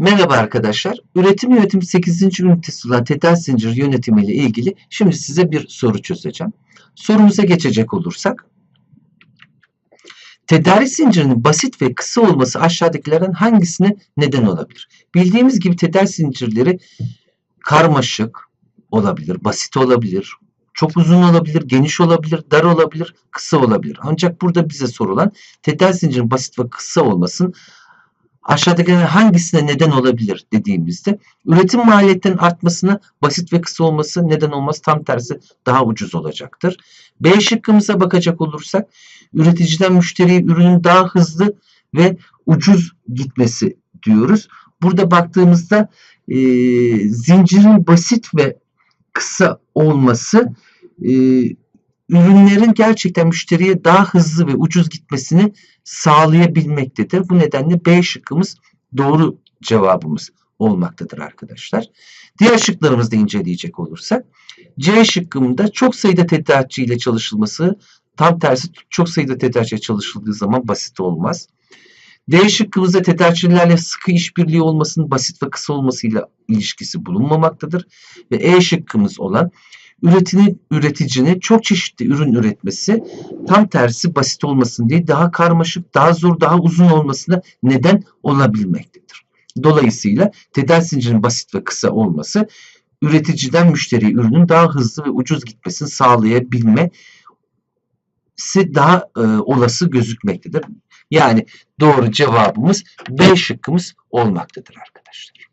Merhaba arkadaşlar. Üretim yönetimi 8. ünitesi olan tedarik zincir yönetimi ile ilgili şimdi size bir soru çözeceğim. Sorumuza geçecek olursak. Tedarik zincirinin basit ve kısa olması aşağıdakilerden hangisine neden olabilir? Bildiğimiz gibi tedarik zincirleri karmaşık olabilir, basit olabilir, çok uzun olabilir, geniş olabilir, dar olabilir, kısa olabilir. Ancak burada bize sorulan tedarik zincirinin basit ve kısa olmasının aşağıdakilerden hangisine neden olabilir dediğimizde üretim maliyetlerinin artmasına basit ve kısa olması neden olmaz. Tam tersi daha ucuz olacaktır. B şıkkımıza bakacak olursak üreticiden müşteriye ürünün daha hızlı ve ucuz gitmesi diyoruz. Burada baktığımızda e, zincirin basit ve kısa olması e, ürünlerin gerçekten müşteriye daha hızlı ve ucuz gitmesini sağlayabilmektedir. Bu nedenle B şıkkımız doğru cevabımız olmaktadır arkadaşlar. Diğer şıklarımızı da inceleyecek olursak C şıkkımda çok sayıda tedarikçi ile çalışılması tam tersi çok sayıda tedarikçi çalışıldığı zaman basit olmaz. D şıkkımızda tedarikçilerle sıkı işbirliği olmasının basit ve kısa olmasıyla ilişkisi bulunmamaktadır. Ve E şıkkımız olan üretinin, üreticinin çok çeşitli ürün üretmesi tam tersi basit olmasın diye daha karmaşık, daha zor, daha uzun olmasına neden olabilmektedir. Dolayısıyla tedarik zincirinin basit ve kısa olması üreticiden müşteriye ürünün daha hızlı ve ucuz gitmesini sağlayabilmesi daha e, olası gözükmektedir. Yani doğru cevabımız B şıkkımız olmaktadır arkadaşlar.